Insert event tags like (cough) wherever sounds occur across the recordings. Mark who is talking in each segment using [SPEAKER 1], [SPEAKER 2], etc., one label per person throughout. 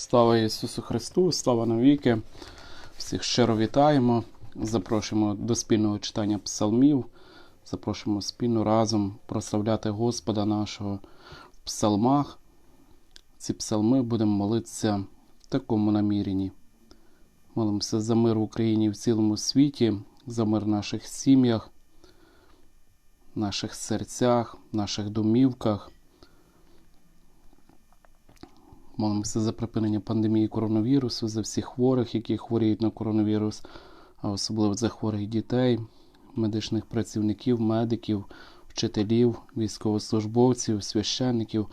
[SPEAKER 1] Слава Ісусу Христу, слава навіки. Всіх щиро вітаємо. Запрошуємо до спільного читання псалмів. Запрошуємо спільно разом прославляти Господа нашого в псалмах. Ці псалми будемо молитися в такому наміренні. Молимося за мир в Україні в цілому світі, за мир в наших сім'ях, наших серцях, наших домівках. Молимося за припинення пандемії коронавірусу, за всіх хворих, які хворіють на коронавірус, а особливо за хворих дітей, медичних працівників, медиків, вчителів, військовослужбовців, священників,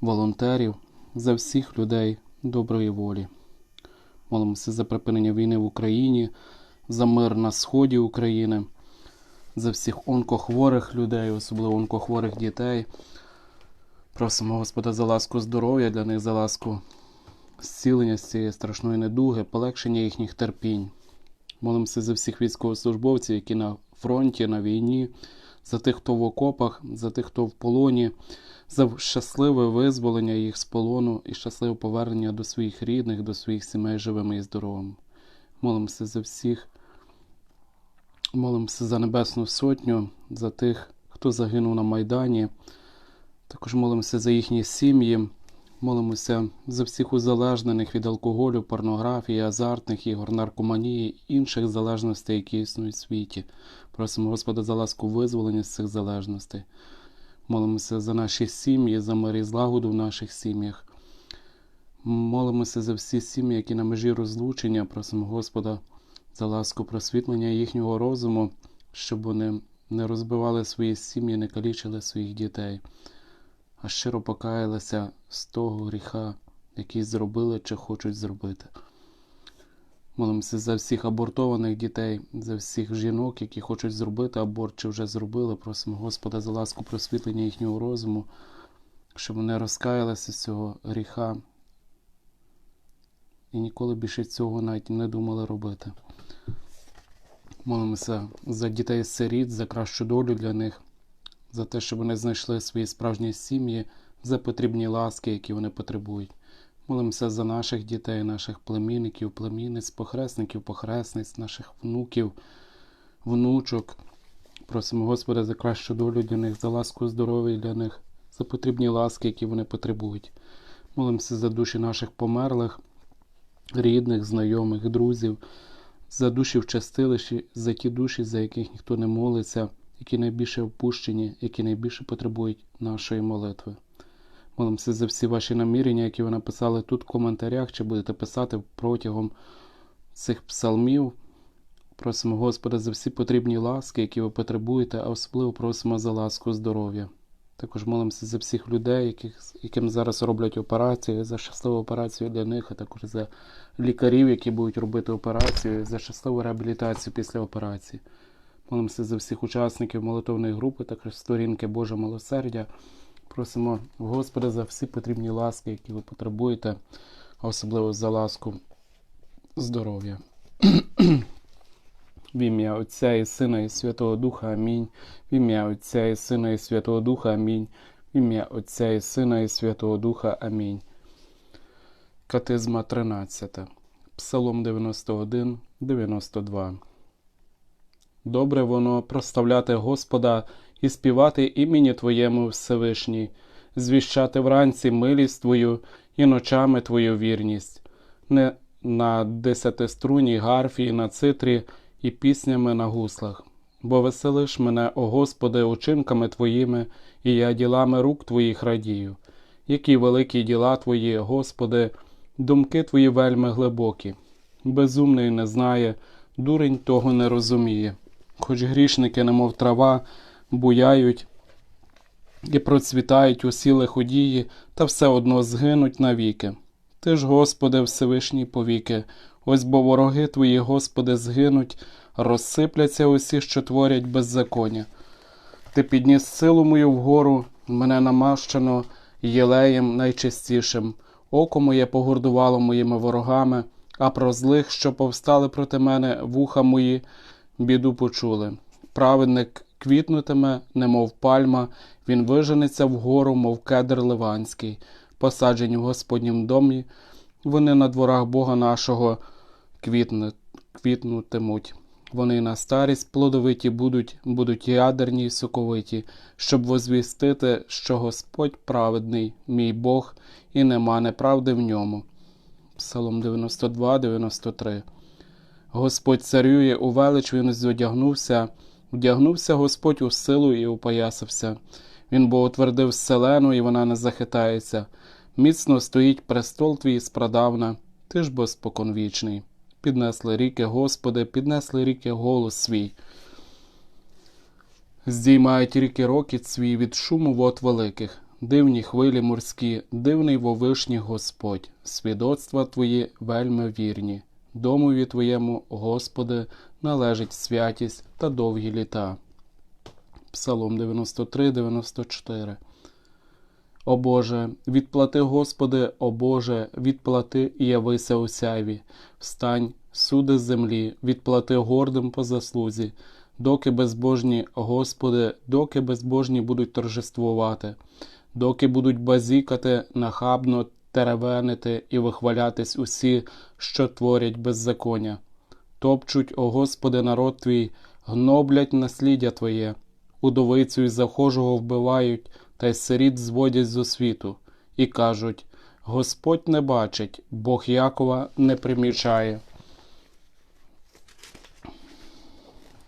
[SPEAKER 1] волонтерів, за всіх людей доброї волі. Молимося за припинення війни в Україні, за мир на сході України, за всіх онкохворих людей, особливо онкохворих дітей. Просимо Господа за ласку здоров'я для них, за ласку зцілення з цієї страшної недуги, полегшення їхніх терпінь. Молимося за всіх військовослужбовців, які на фронті, на війні, за тих, хто в окопах, за тих, хто в полоні, за щасливе визволення їх з полону і щасливе повернення до своїх рідних, до своїх сімей живими і здоровими. Молимося за всіх, молимося за Небесну Сотню, за тих, хто загинув на Майдані. Також молимося за їхні сім'ї, молимося за всіх узалежнених від алкоголю, порнографії, азартних ігор, наркоманії, інших залежностей, які існують в світі. Просимо Господа за ласку визволення з цих залежностей. Молимося за наші сім'ї, за мир і злагоду в наших сім'ях. Молимося за всі сім'ї, які на межі розлучення. Просимо Господа за ласку просвітлення їхнього розуму, щоб вони не розбивали свої сім'ї, не калічили своїх дітей а щиро покаялися з того гріха, який зробили чи хочуть зробити. Молимося за всіх абортованих дітей, за всіх жінок, які хочуть зробити аборт чи вже зробили. Просимо Господа за ласку просвітлення їхнього розуму, щоб вони розкаялися з цього гріха і ніколи більше цього навіть не думали робити. Молимося за дітей-сиріт, за кращу долю для них за те, щоб вони знайшли свої справжні сім'ї, за потрібні ласки, які вони потребують. Молимося за наших дітей, наших племінників, племінниць, похресників, похресниць, наших внуків, внучок. Просимо Господа за кращу долю для них, за ласку здоров'я для них, за потрібні ласки, які вони потребують. Молимося за душі наших померлих, рідних, знайомих, друзів, за душі в частилищі, за ті душі, за яких ніхто не молиться які найбільше впущені, які найбільше потребують нашої молитви. Молимося за всі ваші намірення, які ви написали тут в коментарях, чи будете писати протягом цих псалмів. Просимо Господа за всі потрібні ласки, які ви потребуєте, а особливо просимо за ласку здоров'я. Також молимося за всіх людей, яких, яким зараз роблять операцію, за щасливу операцію для них, а також за лікарів, які будуть робити операцію, за щасливу реабілітацію після операції. Молимося за всіх учасників молитовної групи, також сторінки Боже милосердя. Просимо Господа за всі потрібні ласки, які ви потребуєте, а особливо за ласку здоров'я. (clears throat) В ім'я Отця і Сина, і Святого Духа Амінь. В ім'я Отця і Сина, і Святого Духа Амінь. В ім'я Отця і Сина, і Святого Духа Амінь. Катизма 13. Псалом 91, 92. Добре воно проставляти Господа і співати імені Твоєму Всевишній, звіщати вранці милість Твою і ночами Твою вірність, не на десятиструнній гарфі на цитрі і піснями на гуслах. Бо веселиш мене, о Господи, учинками Твоїми, і я ділами рук Твоїх радію. Які великі діла Твої, Господи, думки Твої вельми глибокі. Безумний не знає, дурень того не розуміє хоч грішники, немов трава, буяють і процвітають усі лиходії, та все одно згинуть навіки. Ти ж, Господи, Всевишній повіки, ось бо вороги Твої, Господи, згинуть, розсипляться усі, що творять беззаконня. Ти підніс силу мою вгору, мене намащено єлеєм найчистішим, око моє погордувало моїми ворогами, а про злих, що повстали проти мене, вуха мої біду почули. Праведник квітнутиме, немов пальма, він виженеться вгору, мов кедр ливанський, посаджені в Господнім домі, Вони на дворах Бога нашого квітне, квітнутимуть. Вони на старість плодовиті будуть, будуть ядерні й соковиті, щоб возвістити, що Господь праведний, мій Бог, і нема неправди в ньому. Псалом 92, 93. Господь царює, у велич він зодягнувся, вдягнувся Господь у силу і упоясався. Він бо утвердив вселену, і вона не захитається. Міцно стоїть престол твій спрадавна, ти ж бо споконвічний. Піднесли ріки, Господи, піднесли ріки голос свій. Здіймають ріки рокіт свій від шуму вод великих, дивні хвилі морські, дивний вовишній Господь, свідоцтва Твої вельми вірні. Домові Твоєму, Господи, належить святість та довгі літа. Псалом 93, 94 О Боже, відплати, Господи, о Боже, відплати і явися у сяйві. Встань, суди з землі, відплати гордим по заслузі, доки безбожні, Господи, доки безбожні будуть торжествувати, доки будуть базікати, нахабно теревенити і вихвалятись усі, що творять беззаконня. Топчуть, о Господи, народ твій, гноблять насліддя Твоє, удовицю й захожого вбивають, та й сиріт зводять з освіту, і кажуть Господь не бачить, Бог Якова не примічає.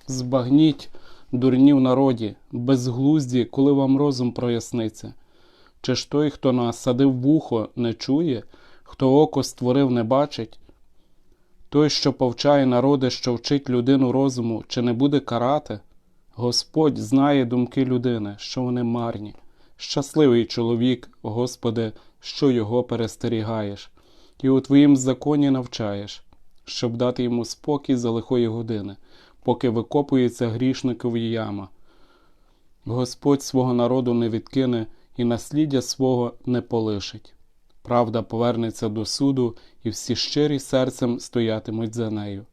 [SPEAKER 1] Збагніть, дурні в народі, безглузді, коли вам розум проясниться. Чи ж той, хто насадив вухо, не чує, хто око створив, не бачить? Той, що повчає народи, що вчить людину розуму, чи не буде карати? Господь знає думки людини, що вони марні. Щасливий чоловік, Господи, що його перестерігаєш, і у Твоїм законі навчаєш, щоб дати йому спокій за лихої години, поки викопується грішникові яма. Господь свого народу не відкине і насліддя свого не полишить. Правда повернеться до суду, і всі щирі серцем стоятимуть за нею.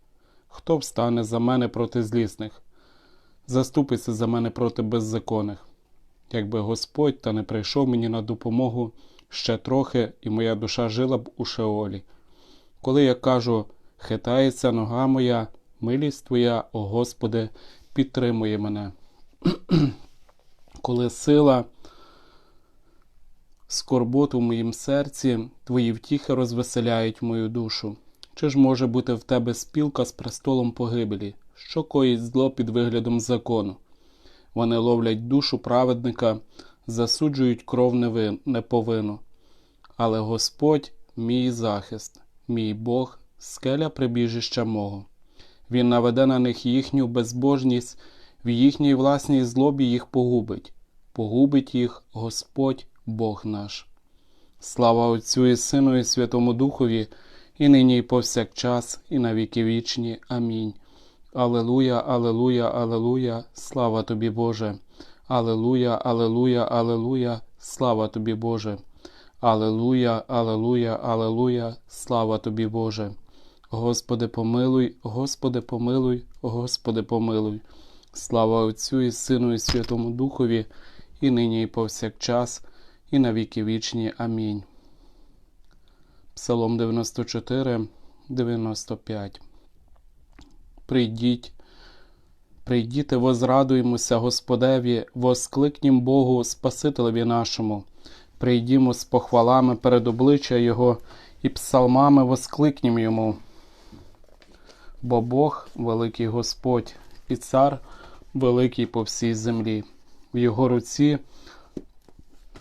[SPEAKER 1] Хто встане за мене проти злісних? Заступиться за мене проти беззаконних. Якби Господь та не прийшов мені на допомогу ще трохи, і моя душа жила б у Шеолі. Коли я кажу, хитається нога моя, милість Твоя, о Господи, підтримує мене. (clears throat) Коли сила, скорботу в моїм серці, Твої втіхи розвеселяють мою душу. Чи ж може бути в тебе спілка з престолом погибелі, що коїть зло під виглядом закону? Вони ловлять душу праведника, засуджують кров неповину. Але Господь мій захист, мій Бог, скеля прибіжища мого. Він наведе на них їхню безбожність, в їхній власній злобі їх погубить, погубить їх Господь Бог наш. Слава Отцю і Сину, і Святому Духові, і нині, і повсякчас, і на віки вічні. Амінь. Алелуя, Алелуя, Алелуя, слава тобі, Боже. Алелуя, Алелуя, Алелуя, слава тобі, Боже. Алелуя, Алелуя, Алелуя, слава тобі, Боже. Господи, помилуй, Господи, помилуй, Господи, помилуй. Слава Отцю і Сину, і Святому Духові, і нині, і повсякчас, і на віки вічні. Амінь. Псалом 94, 95 Прийдіть, прийдіте, возрадуємося Господеві, воскликнім Богу, Спасителеві нашому, прийдімо з похвалами перед обличчя Його і псалмами воскликнім Йому. Бо Бог великий Господь і цар великий по всій землі, в Його руці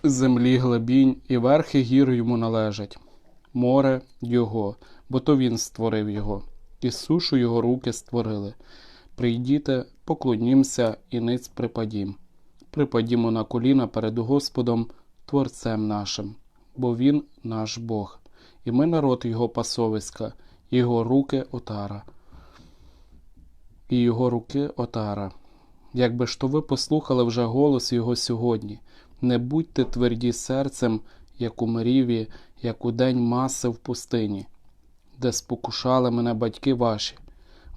[SPEAKER 1] землі глибінь, і верхи гір йому належать, море Його, бо то Він створив його і сушу його руки створили. Прийдіте, поклонімся і ниць припадім. Припадімо на коліна перед Господом, Творцем нашим, бо Він наш Бог, і ми народ Його пасовиська, Його руки отара. І Його руки отара. Якби ж то ви послухали вже голос Його сьогодні, не будьте тверді серцем, як у мріві, як у день маси в пустині де спокушали мене батьки ваші,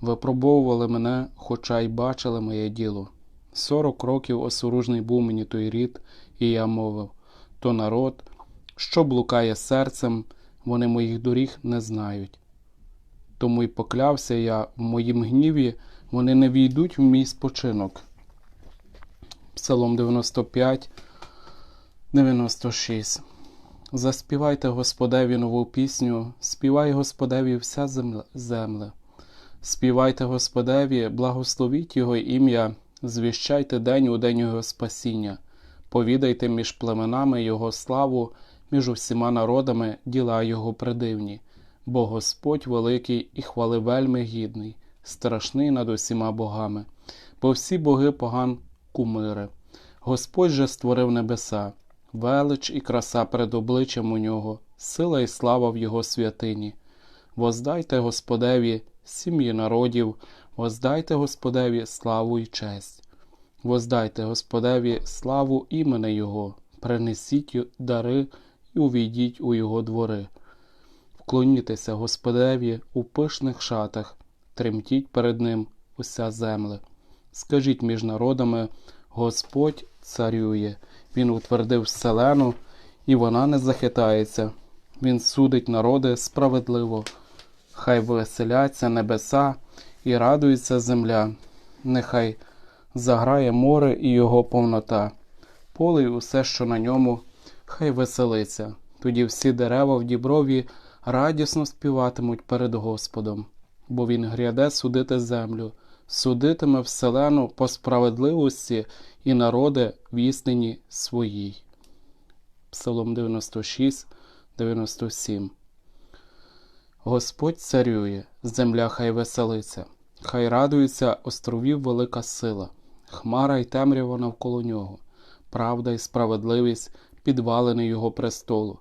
[SPEAKER 1] випробовували мене, хоча й бачили моє діло. Сорок років осоружний був мені той рід, і я мовив то народ, що блукає серцем, вони моїх доріг не знають. Тому й поклявся я в моїм гніві, вони не війдуть в мій спочинок. Псалом 95, 96. Заспівайте Господеві нову пісню, співай Господеві вся земля-. Співайте Господеві, благословіть Його ім'я, звіщайте день у день Його спасіння, повідайте між племенами Його славу, між усіма народами діла Його придивні, бо Господь великий і хвали вельми гідний, страшний над усіма богами, бо всі боги поган кумири. Господь же створив небеса, велич і краса перед обличчям у нього, сила і слава в Його святині. Воздайте Господеві сім'ї народів, воздайте Господеві славу і честь. Воздайте Господеві славу імени Його, принесіть дари і увійдіть у Його двори. Вклонітеся Господеві у пишних шатах, тремтіть перед Ним уся земле. Скажіть між народами, Господь царює, Він утвердив вселену, і вона не захитається. Він судить народи справедливо. Хай веселяться небеса і радується земля, нехай заграє море і його повнота, поле й усе, що на ньому, хай веселиться. Тоді всі дерева в діброві радісно співатимуть перед Господом, бо Він гряде судити землю, судитиме вселену по справедливості і народи в істині своїй. Псалом 96, 97 Господь царює, земля хай веселиться, хай радується островів велика сила, хмара й темрява навколо нього, правда й справедливість підвалини його престолу.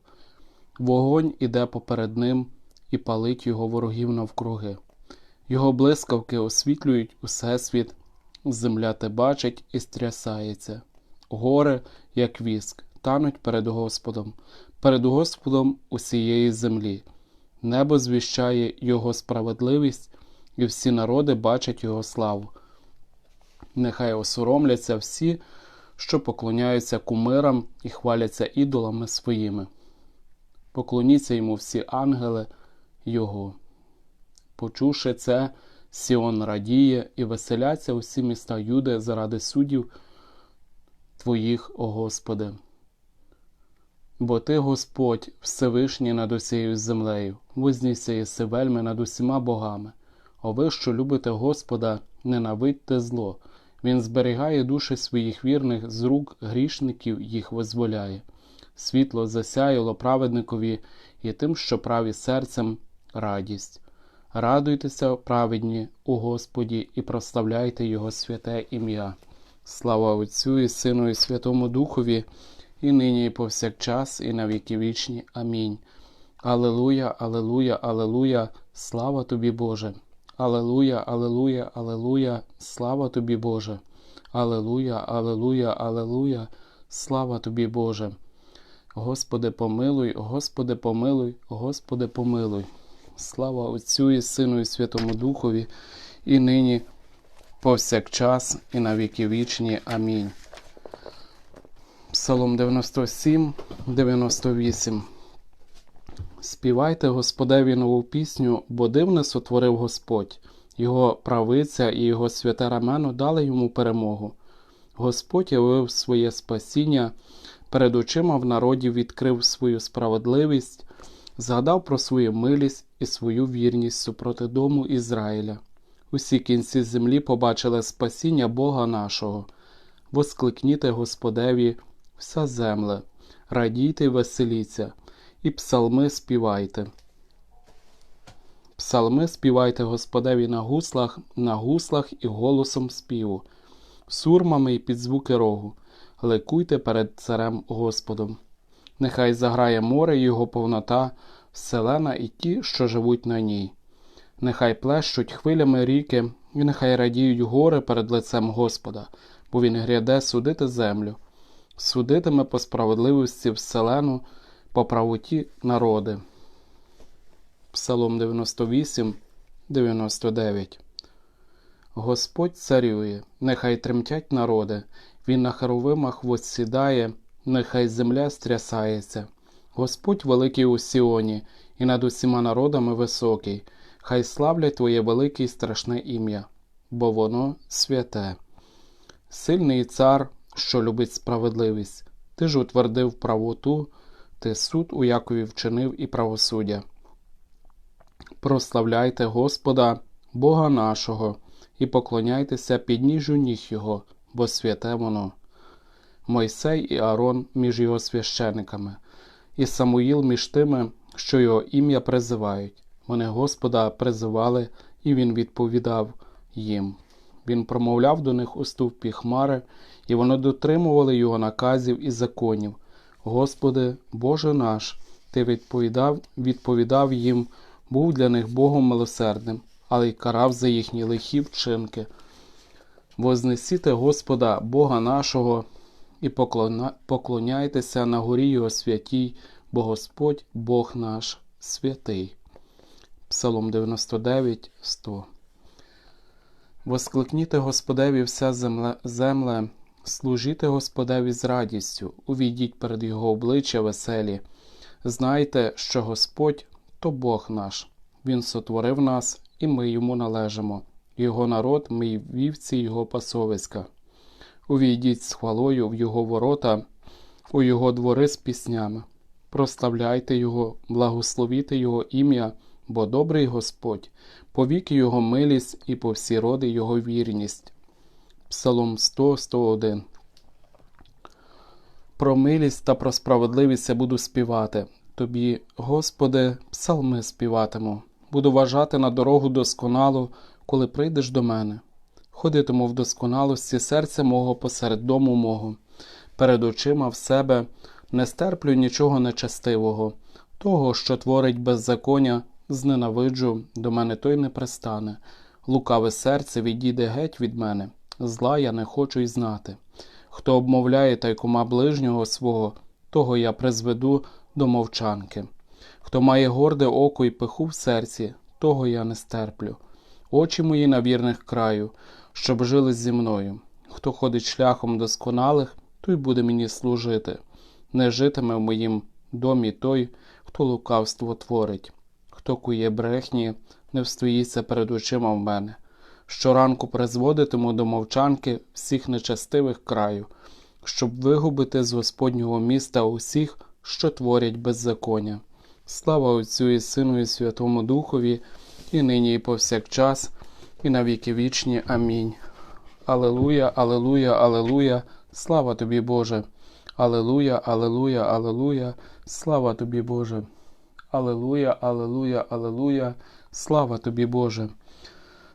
[SPEAKER 1] Вогонь іде поперед ним і палить його ворогів навкруги. Його блискавки освітлюють усесвіт, земля те бачить і стрясається. Гори, як віск, тануть перед Господом, перед Господом усієї землі. Небо звіщає Його справедливість, і всі народи бачать Його славу. Нехай осоромляться всі, що поклоняються кумирам і хваляться ідолами своїми. Поклоніться йому всі ангели Його. Почувши це, Сіон радіє і веселяться усі міста Юди заради суддів Твоїх, о Господи. Бо Ти, Господь, Всевишній над усією землею, вознісся єси вельми над усіма богами. О ви, що любите Господа, ненавидьте зло. Він зберігає душі своїх вірних, з рук грішників їх визволяє. Світло засяяло праведникові і тим, що праві серцем радість. Радуйтеся, праведні, у Господі, і прославляйте Його святе ім'я. Слава Отцю і Сину, і Святому Духові, і нині, і повсякчас, і на віки вічні. Амінь. Алелуя, Алелуя, Алелуя, слава тобі, Боже. Алелуя, Алелуя, Алелуя, слава тобі, Боже. Алелуя, Алелуя, Алелуя, слава тобі, Боже. Господи, помилуй, Господи, помилуй, Господи, помилуй. Слава Отцю і Сину, і Святому Духові, і нині, повсякчас, і на віки вічні. Амінь. Псалом 97, 98. Співайте Господеві нову пісню, бо дивне сотворив Господь. Його правиця і його святе рамено дали йому перемогу. Господь явив своє спасіння, перед очима в народі відкрив свою справедливість, згадав про свою милість і свою вірність супроти дому Ізраїля. Усі кінці землі побачили спасіння Бога нашого. Воскликніте Господеві, вся земле, радійте й веселіться, і псалми співайте. Псалми співайте Господеві на гуслах, на гуслах і голосом співу, сурмами і під звуки рогу, ликуйте перед царем Господом. Нехай заграє море і його повнота, вселена і ті, що живуть на ній. Нехай плещуть хвилями ріки, і нехай радіють гори перед лицем Господа, бо Він гряде судити землю, судитиме по справедливості вселену, по правоті народи. Псалом 98, 99 Господь царює, нехай тремтять народи, Він на херовимах воссідає, нехай земля стрясається. Господь великий у Сіоні, і над усіма народами високий, хай славлять Твоє велике і страшне ім'я, бо воно святе. Сильний цар, що любить справедливість, ти ж утвердив правоту, ти суд у Якові вчинив і правосуддя. Прославляйте Господа, Бога нашого, і поклоняйтеся підніжжю ніг Його, бо святе воно. Мойсей і Аарон між його священиками, і Самуїл між тими, що його ім'я призивають. Вони Господа призивали, і він відповідав їм. Він промовляв до них у стовпі хмари, і вони дотримували його наказів і законів. Господи, Боже наш, Ти відповідав, відповідав їм, був для них Богом милосердним, але й карав за їхні лихі вчинки. Вознесіте Господа, Бога нашого, і поклоняйтеся на горі Його святій, бо Господь Бог наш святий. Псалом 99, 100 Воскликніте Господеві вся земле, земле, служіте Господеві з радістю, увійдіть перед Його обличчя веселі. Знайте, що Господь то Бог наш, Він сотворив нас, і ми йому належимо. Його народ, ми вівці Його пасовиська. Увійдіть з хвалою в Його ворота, у Його двори з піснями. Прославляйте Його, благословіте Його ім'я, бо добрий Господь, повіки Його милість і по всі роди Його вірність. Псалом 100, 101 Про милість та про справедливість я буду співати. Тобі, Господи, псалми співатиму. Буду вважати на дорогу досконалу, коли прийдеш до мене. Ходитиму в досконалості серця мого посеред дому мого, перед очима в себе не стерплю нічого нечестивого, того, що творить беззаконня, зненавиджу, до мене той не пристане. Лукаве серце відійде геть від мене, зла я не хочу й знати. Хто обмовляє тайкома ближнього свого, того я призведу до мовчанки. Хто має горде око і пиху в серці, того я не стерплю. Очі мої на вірних краю, щоб жили зі мною. Хто ходить шляхом досконалих, той буде мені служити. Не житиме в моїм домі той, хто лукавство творить, хто кує брехні, не встоїться перед очима в мене. Щоранку призводитиму до мовчанки всіх нечестивих краю, щоб вигубити з Господнього міста усіх, що творять беззаконня. Слава Отцю і Сину, і Святому Духові, і нині, і повсякчас, і на віки вічні. Амінь. Алелуя, Алелуя, Алелуя, слава тобі, Боже. Алелуя, Алелуя, Алелуя, слава тобі, Боже. Алелуя, Алелуя, Алелуя, слава тобі, Боже.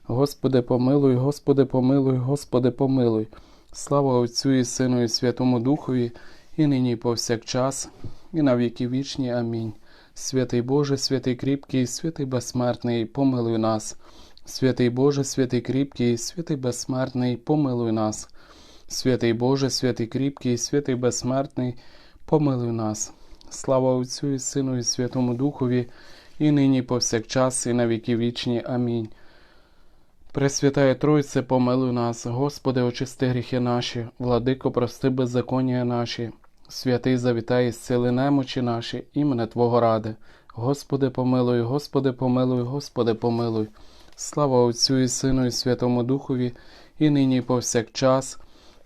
[SPEAKER 1] Господи, помилуй, Господи, помилуй, Господи, помилуй. Слава Отцю і Сину, і Святому Духові, і нині, і повсякчас, і на віки вічні. Амінь. Святий Боже, святий кріпкий, святий безсмертний, помилуй нас. Святий Боже, святий кріпкий, святий безсмертний, помилуй нас. Святий Боже, святий кріпкий, святий безсмертний, помилуй нас. Слава Отцю і Сину, і Святому Духові, і нині, повсякчас, і на віки вічні. Амінь. Пресвятає Тройце, помилуй нас, Господи, очисти гріхи наші, владико, прости беззаконня наші, святий завітай, зціли немочі наші, імене Твого ради. Господи, помилуй, Господи, помилуй, Господи, помилуй. Слава Отцю і Сину, і Святому Духові, і нині, і повсякчас,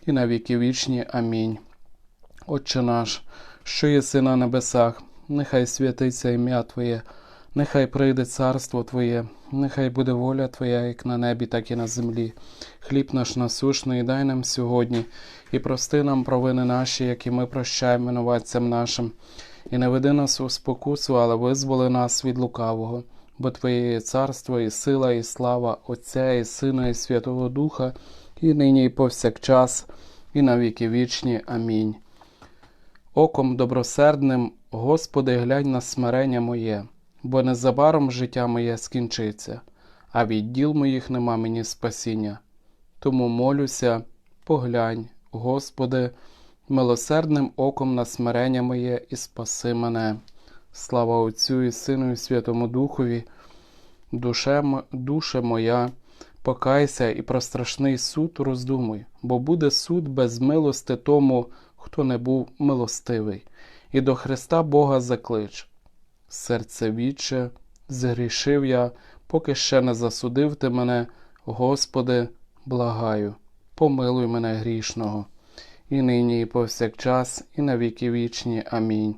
[SPEAKER 1] і на віки вічні. Амінь. Отче наш, що єси на небесах, нехай святиться ім'я Твоє, нехай прийде царство Твоє, нехай буде воля Твоя, як на небі, так і на землі. Хліб наш насушний дай нам сьогодні, і прости нам провини наші, які ми прощаємо винуватцям нашим, і не веди нас у спокусу, але визволи нас від лукавого. Бо Твоє є царство, і сила, і слава Отця, і Сина, і Святого Духа, і нині, і повсякчас, і на віки вічні. Амінь. Оком добросердним, Господи, глянь на смирення моє, бо незабаром життя моє скінчиться, а від діл моїх нема мені спасіння. Тому молюся, поглянь, Господи, милосердним оком на смирення моє і спаси мене. Слава Отцю і Сину, і Святому Духові, душе, душе моя, покайся і про страшний суд роздумуй, бо буде суд без милости тому, хто не був милостивий, і до Христа Бога заклич. серце віче, згрішив я, поки ще не засудив ти мене, Господи, благаю, помилуй мене грішного, і нині, і повсякчас, і на віки вічні. Амінь.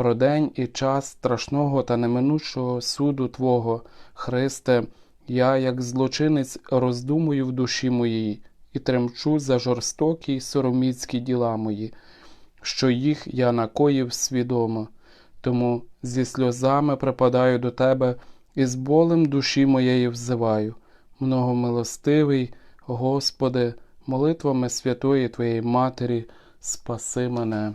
[SPEAKER 1] Про день і час страшного та неминучого суду Твого, Христе, я, як злочинець, роздумую в душі моїй і тремчу за жорстокі й сороміцькі діла мої, що їх я накоїв свідомо. Тому зі сльозами припадаю до Тебе і з болем душі моєї взиваю. Многомилостивий, Господи, молитвами святої Твоєї Матері, спаси мене.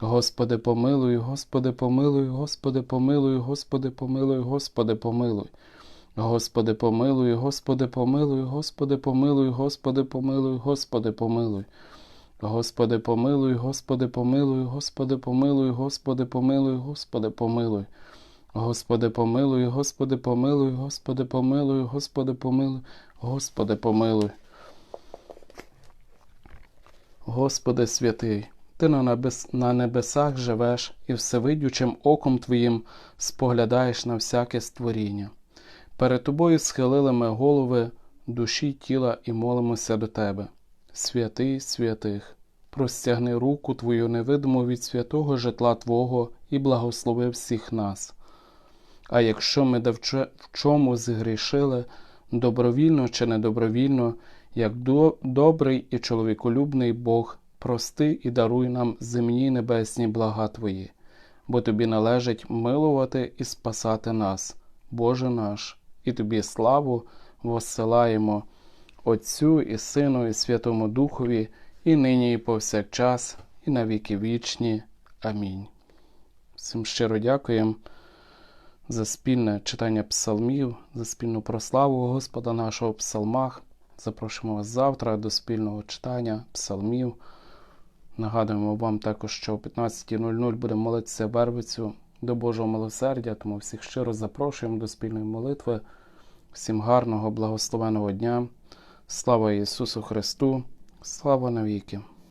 [SPEAKER 1] Господи, помилуй, Господи, помилуй, Господи, помилуй, Господи, помилуй, Господи, помилуй. Господи, помилуй, Господи, помилуй, Господи, помилуй, Господи, помилуй, Господи, помилуй. Господи, помилуй, Господи, помилуй, Господи, помилуй, Господи, помилуй, Господи, помилуй. Господи, помилуй, Господи, помилуй, Господи, помилуй, Господи, помилуй, Господи, помилуй. Господи святий, Ти на, небесах живеш і всевидючим оком Твоїм споглядаєш на всяке створіння. Перед Тобою схилили ми голови, душі, тіла і молимося до Тебе. Святий святих, простягни руку Твою невидиму від святого житла Твого і благослови всіх нас. А якщо ми в чому згрішили, добровільно чи недобровільно, як добрий і чоловіколюбний Бог, прости і даруй нам земні небесні блага Твої, бо Тобі належить милувати і спасати нас, Боже наш, і Тобі славу воссилаємо Отцю і Сину, і Святому Духові, і нині, і повсякчас, і на віки вічні. Амінь. Всім щиро дякуємо за спільне читання псалмів, за спільну прославу Господа нашого в псалмах. Запрошуємо вас завтра до спільного читання псалмів. Нагадуємо вам також, що о 15.00 будемо молитися Вервицю до Божого милосердя, тому всіх щиро запрошуємо до спільної молитви. Всім гарного, благословеного дня. Слава Ісусу Христу! Слава навіки!